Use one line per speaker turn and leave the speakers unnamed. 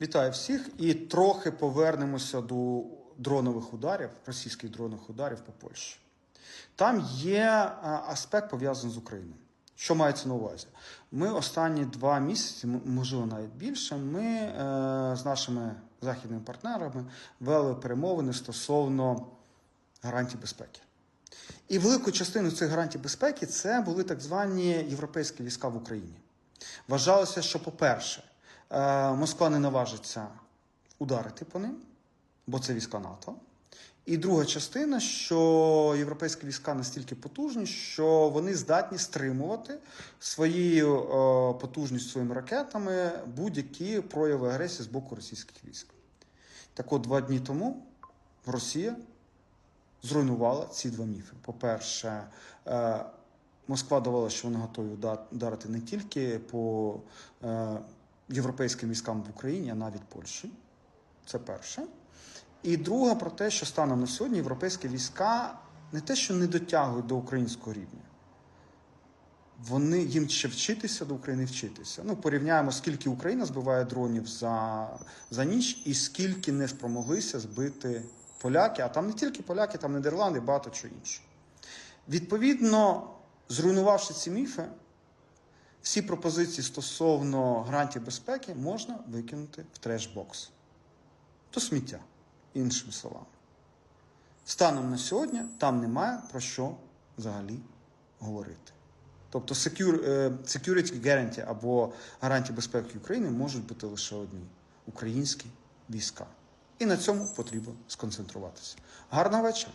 Вітаю всіх і трохи повернемося до дронових ударів, російських дронових ударів по Польщі. Там є аспект пов'язаний з Україною. Що мається на увазі? Ми останні два місяці, можливо, навіть більше, ми е, з нашими західними партнерами вели перемовини стосовно гарантій безпеки. І велику частину цих гарантій безпеки це були так звані європейські війська в Україні. Вважалося, що, по-перше, е, Москва не наважиться ударити по ним, бо це війська НАТО. І друга частина, що європейські війська настільки потужні, що вони здатні стримувати своєю е, потужністю своїми ракетами будь-які прояви агресії з боку російських військ. Так от, два дні тому Росія зруйнувала ці два міфи. По-перше, е, Москва давала, що вони готові ударити не тільки по е, європейським військам в Україні, а навіть Польщі. Це перше. І друге про те, що станом на сьогодні європейські війська не те, що не дотягують до українського рівня. Вони їм ще вчитися до України вчитися. Ну, порівняємо, скільки Україна збиває дронів за, за ніч, і скільки не спромоглися збити поляки, а там не тільки поляки, там Нідерланди, багато чого іншого. Відповідно, зруйнувавши ці міфи, всі пропозиції стосовно гарантій безпеки можна викинути в треш-бокс. То сміття, іншими словами. Станом на сьогодні там немає про що взагалі говорити. Тобто е, security guarantee або гарантії безпеки України можуть бути лише одні українські війська. І на цьому потрібно сконцентруватися. Гарного вечора!